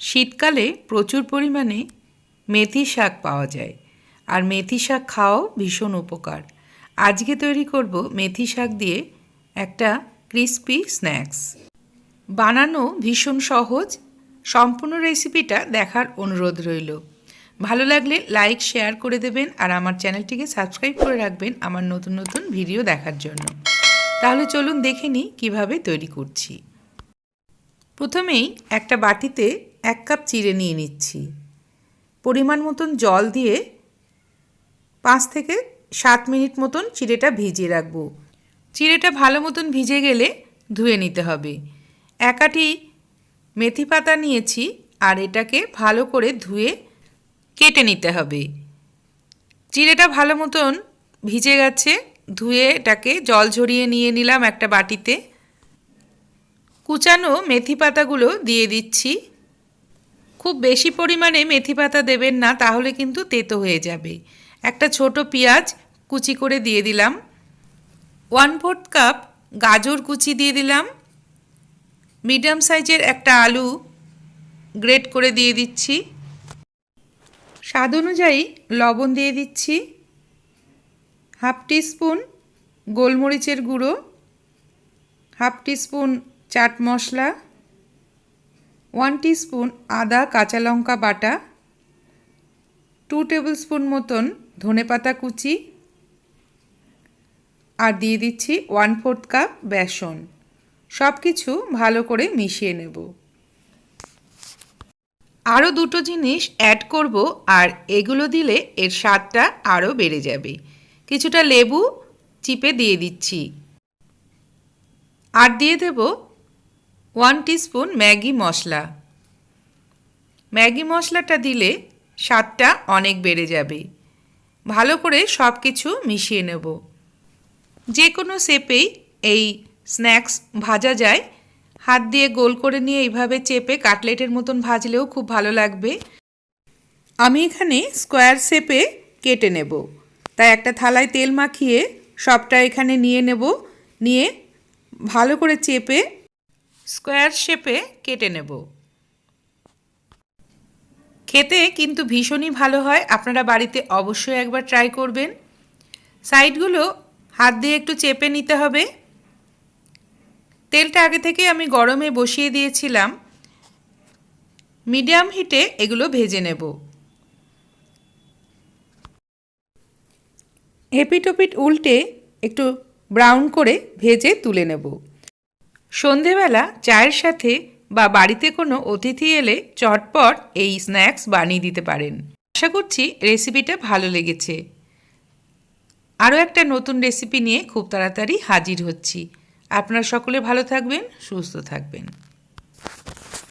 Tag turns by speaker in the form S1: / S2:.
S1: শীতকালে প্রচুর পরিমাণে মেথি শাক পাওয়া যায়। আর মেথি শাক খাওয়াও ভীষণ উপকার। আজকে তৈরি করব মেথি শাক দিয়ে একটা ক্রিস্পি স্ন্যাক্স। বানানো ভীষণ সহজ, সম্পূর্ণ রেসিপিটা দেখার অনুরোধ রইল। ভালো লাগলে লাইক, শেয়ার করে দেবেন আর আমার চ্যানেলটিকে সাবস্ক্রাইব করে রাখবেন আমার নতুন নতুন ভিডিও দেখার জন্য। তাহলে চলুন দেখে নিই কীভাবে তৈরি করছি। প্রথমেই একটা বাটিতে এক কাপ চিড়ে নিয়ে নিচ্ছি। পরিমাণ মতন জল দিয়ে পাঁচ থেকে সাত মিনিট মতন চিড়েটা ভিজিয়ে রাখব। চিড়েটা ভালো মতন ভিজে গেলে ধুয়ে নিতে হবে। একাটি মেথি পাতা নিয়েছি আর এটাকে ভালো করে ধুয়ে কেটে নিতে হবে। চিড়েটা ভালো মতন ভিজে গেছে, ধুয়ে এটাকে জল ঝরিয়ে নিয়ে নিলাম একটা বাটিতে। কুচানো মেথি পাতাগুলো দিয়ে দিচ্ছি। খুব বেশি পরিমাণে মেথি পাতা দেবেন না, তাহলে কিন্তু তেতো হয়ে যাবে। একটা ছোট পেঁয়াজ কুচি করে দিয়ে দিলাম। ওয়ান ফোর্থ কাপ গাজর কুচি দিয়ে দিলাম। মিডিয়াম সাইজের একটা আলু গ্রেট করে দিয়ে দিচ্ছি। স্বাদ অনুযায়ী লবণ দিয়ে দিচ্ছি। হাফ টিস্পুন গোলমরিচের গুঁড়ো। Half teaspoon chaat masala. One teaspoon আদা, কাঁচা লঙ্কা বাটা, টু টেবিল স্পুন মতন ধনেপাতা কুচি, আর দিয়ে দিচ্ছি ওয়ান ফোর্থ কাপ বেসন। সব কিছু ভালো করে মিশিয়ে নেব। আরও দুটো জিনিস অ্যাড করব, আর এগুলো দিলে এর স্বাদটা আরও বেড়ে যাবে। কিছুটা লেবু, চিপে দিয়ে দিচ্ছি। আর দিয়ে দেব one teaspoon Maggi masala. Maggi মশলাটা দিলে স্বাদটা অনেক বেড়ে যাবে। ভালো করে সব কিছু মিশিয়ে নেব। যে কোনো শেপেই এই স্ন্যাক্স ভাজা যায়। হাত দিয়ে গোল করে নিয়ে এইভাবে চেপে কাটলেটের মতন ভাজলেও খুব ভালো লাগবে। আমি এখানে স্কোয়ার শেপে কেটে নেব। তাই একটা থালায় তেল মাখিয়ে সবটা এখানে নিয়ে নেব। নিয়ে ভালো করে চেপে স্কোয়ার শেপে কেটে নেব। খেতে কিন্তু ভীষণই ভালো হয়, আপনারা বাড়িতে অবশ্যই একবার ট্রাই করবেন। সাইডগুলো হাত দিয়ে একটু চেপে নিতে হবে। তেলটা আগে থেকে আমি গরমে বসিয়ে দিয়েছিলাম। মিডিয়াম হিটে এগুলো ভেজে নেব। হেপিটোপিট উল্টে একটু ব্রাউন করে ভেজে তুলে নেব। সন্ধেবেলা চায়ের সাথে বা বাড়িতে কোনো অতিথি এলে চটপট এই স্ন্যাক্স বানিয়ে দিতে পারেন। আশা করছি রেসিপিটা ভালো লেগেছে। আরও একটা নতুন রেসিপি নিয়ে খুব তাড়াতাড়ি হাজির হচ্ছি। আপনারা সকলে ভালো থাকবেন, সুস্থ থাকবেন।